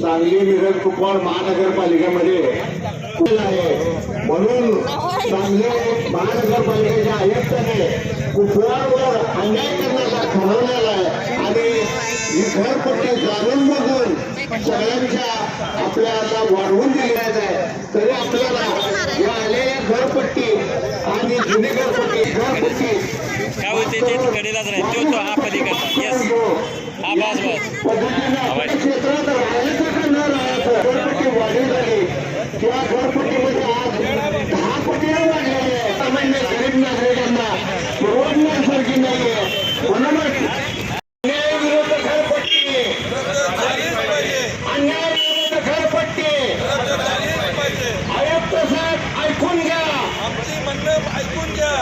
सांगली मिरज कुपवाड महानगरपालिकेमध्ये आहे. म्हणून सांगली महानगरपालिकेच्या आयुक्ताने कुपवाडवर अन्याय करण्याचा ठरवलेला आहे. आणि ही घरपट्टी जाणून बघून सगळ्यांच्या आपल्याला वाढवून दिली आहे तरी आपल्याला या आलेल्या घरपट्टी आणि जुनी घरपट्टी घरपट्टी काय होते ते कडेलाच राहील. तो हा पलीकडचा. येस हा बस बस पद्धतीनं क्षेत्रात राहायचं न राहायचं घरपट्टी वाढीव झाली किंवा घरपट्टीमध्ये आज दहा पटीने वाढलेली आहे सामान्य गरीब नागरिकांना परवडण्यासारखी नाहीये म्हणूनच अन्यायाविरुद्ध घरपट्टी अन्यायाविरुद्ध घरपट्टी आयुक्त साहेब ऐकून घ्या आमची म्हणणं ऐकून घ्या.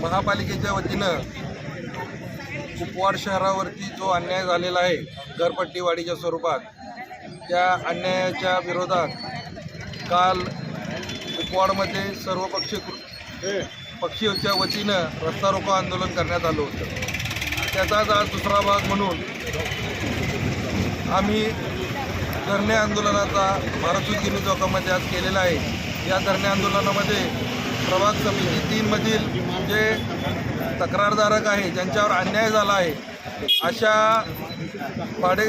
महापालिकेच्या वतीनं कुपवाड शहरावरती जो अन्याय झालेला आहे घरपट्टी वाढीच्या स्वरूपात त्या अन्यायाच्या विरोधात काल कुपवाडमध्ये सर्व पक्षी पक्षीच्या वतीनं रस्ता रोको आंदोलन करण्यात आलं होतं. त्याचाच आज दुसरा भाग म्हणून आम्ही धरणे आंदोलनाचा गिरणी चौकामध्ये आज केलेला आहे. या धरणे आंदोलनामध्ये प्रभाग समिती तीनमधील जे तक्रारधारक आहे ज्यांच्यावर अन्याय झाला आहे अशा भाडे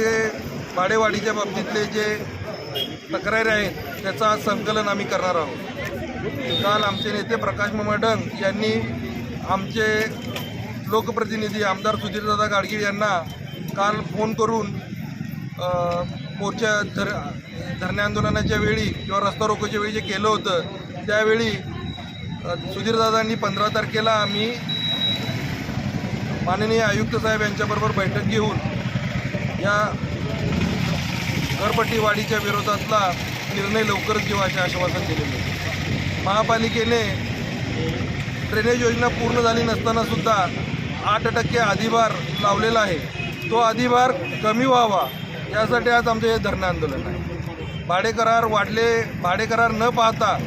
भाडेवाढीच्या बाबतीतले जे तक्रारी आहेत त्याचं आज संकलन आम्ही करणार आहोत. काल आमचे नेते प्रकाश मडंग यांनी आमचे लोकप्रतिनिधी आमदार सुधीरदादा गाडगीळ यांना काल फोन करून मोर्चा धर धरणे आंदोलनाच्या वेळी किंवा रस्ता रोकोच्या वेळी जे केलं होतं त्यावेळी सुधीरदादांनी पंधरा तारखेला आम्ही माननीय आयुक्त साहेब यांच्याबरोबर बैठक घेऊन या घरपट्टी वाढीच्या विरोधातला निर्णय लवकरच घेऊ असे आश्वासन दिलेले महापालिकेने ड्रेनेज योजना पूर्ण झाली नसताना सुद्धा आठ टक्के अधिभार लावलेला आहे. तो अधिभार कमी व्हावा. यासाठी आज आमचं हे धरणं आंदोलन आहे. भाडेकरार वाढले भाडेकरार न पाहता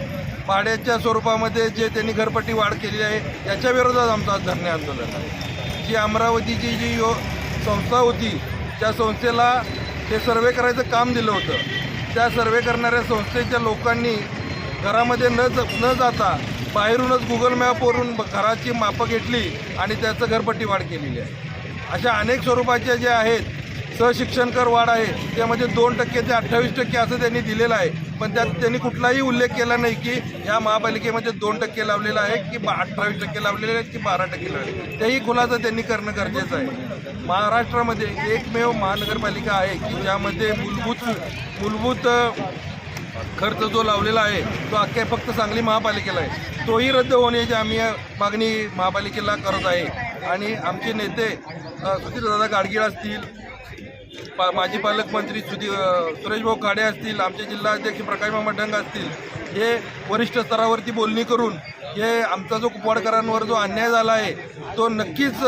भाड्याच्या स्वरूपामध्ये जे त्यांनी घरपट्टी वाढ केली आहे याच्या विरोधात आमचं आज धरणे आंदोलन आहे. जी अमरावतीची जी यो संस्था होती त्या संस्थेला हे सर्वे करायचं काम दिलं होतं. त्या सर्वे करणाऱ्या संस्थेच्या लोकांनी घरामध्ये न ज न जाता बाहेरूनच गुगल मॅपवरून घराची मापं घेतली आणि त्याचं घरपट्टी वाढ केलेली आहे. अशा अनेक स्वरूपाच्या जे आहेत सहशिक्षण कर वाढ आहे. त्यामध्ये म्हणजे दोन टक्के ते अठ्ठावीस टक्के असं त्यांनी दिलेलं आहे. पण त्यात त्यांनी कुठलाही उल्लेख केला नाही की या महापालिकेमध्ये दोन टक्के लावलेलं आहे की बा अठ्ठावीस टक्के लावलेले आहेत की बारा टक्के लावले तेही खुलासा त्यांनी करणं गरजेचं आहे. महाराष्ट्रामध्ये एकमेव महानगरपालिका आहे की ज्यामध्ये मूलभूत मूलभूत खर्च जो लावलेला आहे तो अख्ख्या फक्त सांगली महापालिकेला आहे. तोही रद्द होण्याची आम्ही मागणी महापालिकेला करत आहे. आणि आमचे नेते सुधीरदादा गाडगीळ असतील पा माजी पालकमंत्री सुधी सुरेशभाऊ खाडे असतील आमचे जिल्हाध्यक्ष प्रकाश मामा डंग असतील हे वरिष्ठ स्तरावरती बोलणी करून हे आमचा जो कुपवाडकरांवर जो अन्याय झाला आहे तो नक्कीच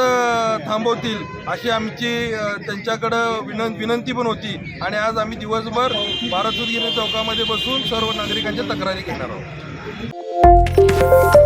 थांबवतील अशी आमची त्यांच्याकडं विनं विनंती पण होती. आणि आज आम्ही दिवसभर भारत सुदगिरी चौकामध्ये बसून सर्व नागरिकांच्या तक्रारी घेणार आहोत.